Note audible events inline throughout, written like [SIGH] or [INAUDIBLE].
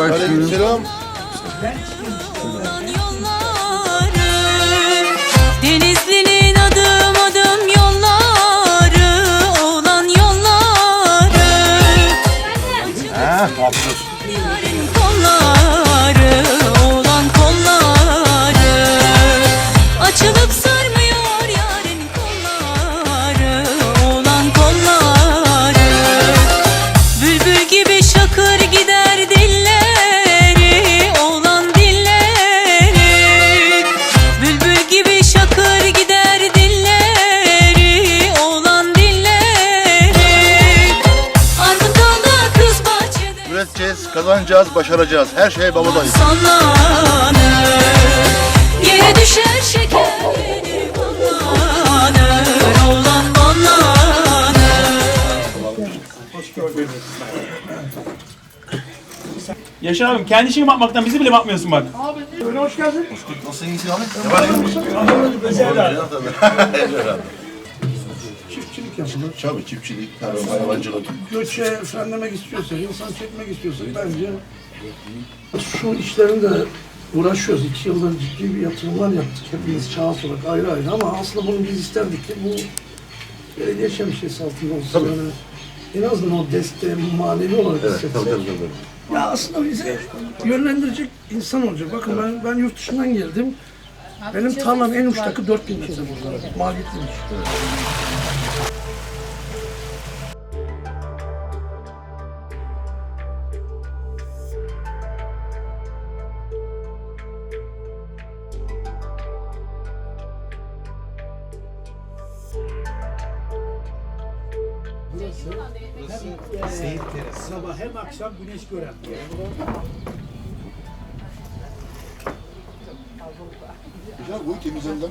Aleyküm. Aleykümselam. Kazanacağız, başaracağız. Her şey babadayız. Yere düşer şekerlenir banlanır Olan banlanır Yaşar abim kendi işine bakmaktan bizi bile bakmıyorsun bak. Nasılsın iyisin abi? Ne var [LAUGHS] Çiftçilik yapılır. Tabii çiftçilik, tarım, hayvancılık. Göçe frenlemek istiyorsak, insan çekmek istiyorsak bence şu işlerin de uğraşıyoruz. İki yıldır ciddi bir yatırımlar yaptık. Hepimiz şahıs olarak ayrı ayrı ama aslında bunu biz isterdik ki bu belediye şemsiyesi altında olsun. Yani en azından o desteği manevi olarak hissetsek. Ya aslında bize yönlendirecek insan olacak. Bakın ben ben yurt dışından geldim. Benim tarlam en uçtaki 4000 metre burada. Maliyetliymiş. Sabah hem akşam güneş gören. Güzel, bu temizlerinden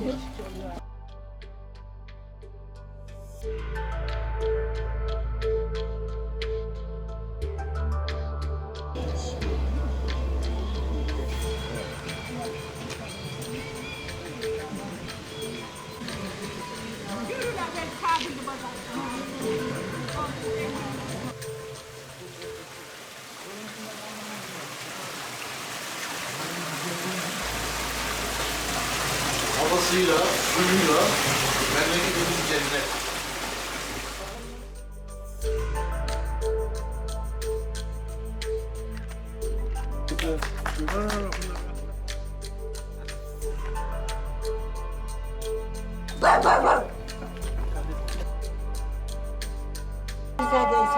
Havasıyla, suyuyla memleketimiz cennet.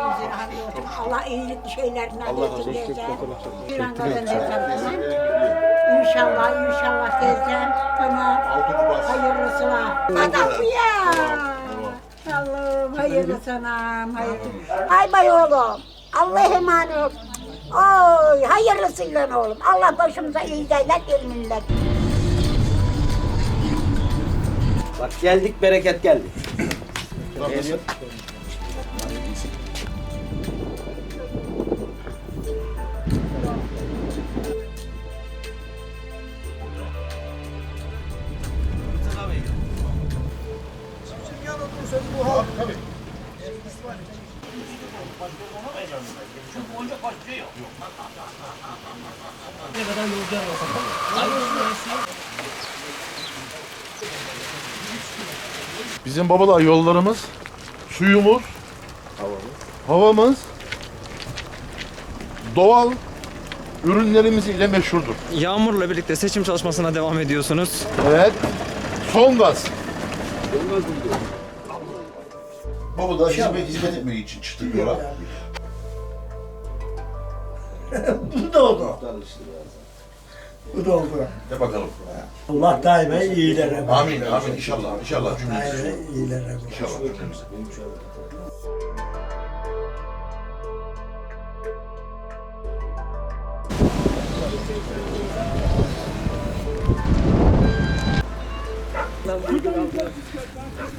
Sizi anlıyordum. Allah iyilik şeylerine Allah razı olsun. Bir an kazanacağım. İnşallah, inşallah teyzem. Tamam. Hayırlısına. Adam bu ya. Allah'ım hayırlı sana. Hayırlı. Ay bay oğlum. Allah emanet. Oy hayırlısıyla oğlum. Allah başımıza iyi derler bir millet. Bak geldik bereket geldi. Bizim babalar yollarımız, suyumuz, havamız, doğal ürünlerimiz ile meşhurdur. Yağmur'la birlikte seçim çalışmasına devam ediyorsunuz. Evet. Son gaz. Baba da hizmet, hizmet etmek için çıktık yola. [LAUGHS] Bu da oldu. Bu da oldu. De bakalım. Allah daima iyilere bak. Amin, amin. İnşallah, inşallah cümlemize. Daima iyilere bak. İnşallah cümlemize.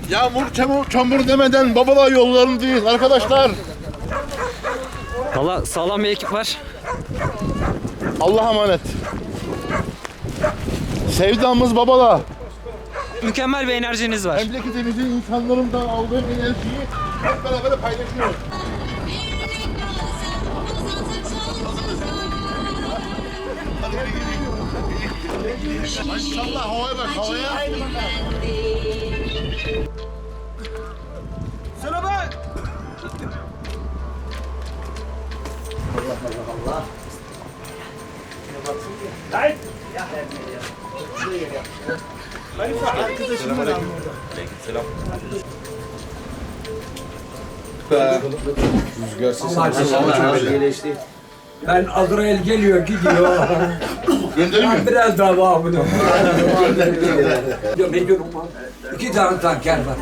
Yağmur, çamur, çamur demeden babalar yollarındayız arkadaşlar. Valla sağlam bir ekip var. Allah'a emanet. Sevdamız babala. Mükemmel bir enerjiniz var. Memleketimizin insanlarından aldığım enerjiyi hep beraber paylaşıyoruz. Salla havaya bak havaya. Birleşti. Ben Azrail geliyor gidiyor. Göndereyim mi? Biraz daha var bunu. ne diyorum ben? İki tane tanker var.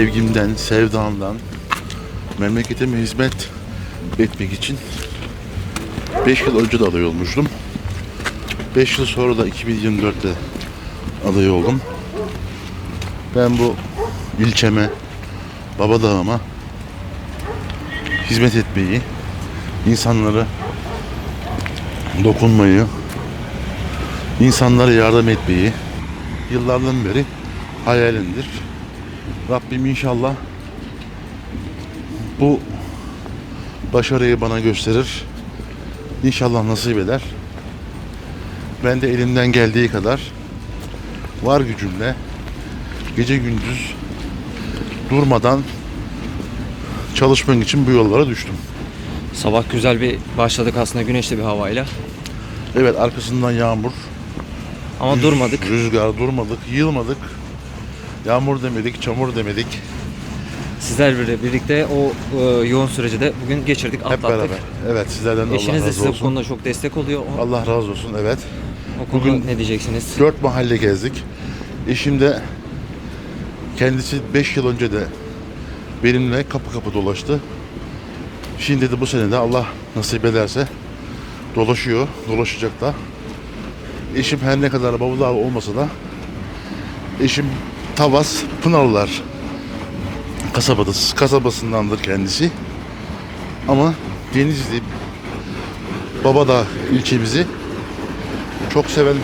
Sevgimden, sevdamdan, memleketime hizmet etmek için 5 yıl önce de aday olmuştum. 5 yıl sonra da 2024'te aday oldum. Ben bu ilçeme, Babadağ'ıma hizmet etmeyi, insanlara dokunmayı, insanlara yardım etmeyi yıllardan beri hayalimdir. Rabbim inşallah bu başarıyı bana gösterir. İnşallah nasip eder. Ben de elimden geldiği kadar var gücümle gece gündüz durmadan çalışmak için bu yollara düştüm. Sabah güzel bir başladık aslında güneşli bir havayla. Evet arkasından yağmur, Ama rüz- durmadık. rüzgar durmadık, yılmadık. Yağmur demedik, çamur demedik. Sizlerle birlikte o e, yoğun süreci de bugün geçirdik, Hep atlattık. beraber. Evet sizlerden de Allah Eşiniz de razı size bu olsun. konuda çok destek oluyor. O, Allah razı olsun evet. o konuda bugün- ne diyeceksiniz? Dört mahalle gezdik. Eşim de kendisi beş yıl önce de benimle kapı kapı dolaştı. Şimdi de bu sene de Allah nasip ederse dolaşıyor, dolaşacak da. Eşim her ne kadar bavullar olmasa da eşim Tavas Pınarlılar kasabada, kasabasındandır kendisi. Ama Denizli Babadağ ilçemizi çok seven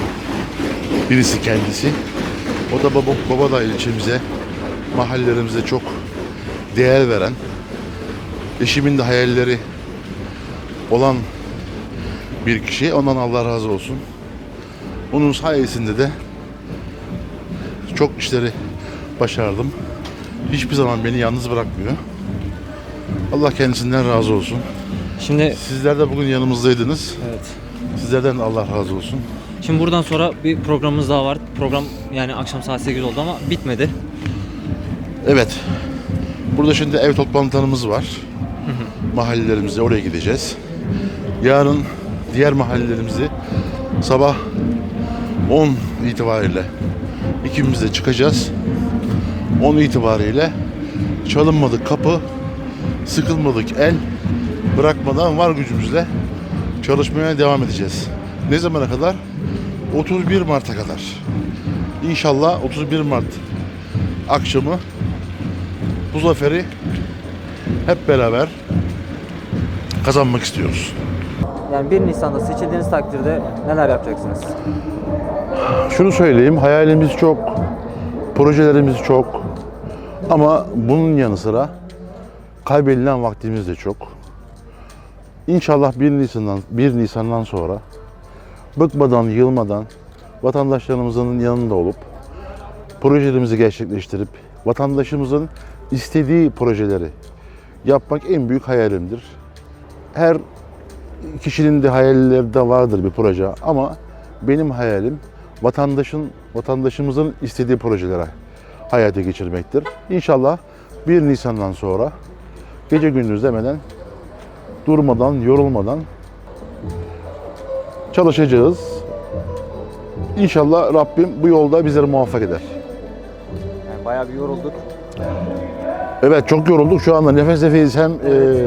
birisi kendisi. O da baba, Babadağ ilçemize, mahallelerimize çok değer veren, eşimin de hayalleri olan bir kişi. Ondan Allah razı olsun. Onun sayesinde de çok işleri başardım. Hiçbir zaman beni yalnız bırakmıyor. Allah kendisinden razı olsun. Şimdi Sizler de bugün yanımızdaydınız. evet. Sizlerden de Allah razı olsun. Şimdi buradan sonra bir programımız daha var. Program yani akşam saat 8 oldu ama bitmedi. Evet. Burada şimdi ev toplantılarımız var. Mahallelerimize oraya gideceğiz. Yarın diğer mahallelerimizi sabah 10 itibariyle ikimiz de çıkacağız. 10 itibariyle çalınmadık kapı, sıkılmadık el bırakmadan var gücümüzle çalışmaya devam edeceğiz. Ne zamana kadar? 31 Mart'a kadar. İnşallah 31 Mart akşamı bu zaferi hep beraber kazanmak istiyoruz. Yani 1 Nisan'da seçildiğiniz takdirde neler yapacaksınız? Şunu söyleyeyim, hayalimiz çok, projelerimiz çok ama bunun yanı sıra kaybedilen vaktimiz de çok. İnşallah 1 Nisan'dan 1 Nisan'dan sonra bıkmadan, yılmadan vatandaşlarımızın yanında olup projelerimizi gerçekleştirip vatandaşımızın istediği projeleri yapmak en büyük hayalimdir. Her kişinin de hayalleri vardır bir proje ama benim hayalim vatandaşın vatandaşımızın istediği projelere hayata geçirmektir. İnşallah 1 Nisan'dan sonra gece gündüz demeden durmadan, yorulmadan çalışacağız. İnşallah Rabbim bu yolda bizleri muvaffak eder. Yani bayağı bir yorulduk. Evet çok yorulduk. Şu anda nefes nefeyiz. Hem e,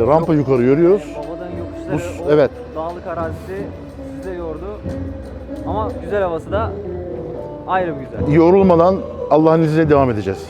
rampa yukarı yürüyoruz. Babadan Bu, yokuşları, o evet. dağlık arazisi size yordu. Ama güzel havası da ayrı bir güzel. Yorulmadan Allah'ın izniyle devam edeceğiz.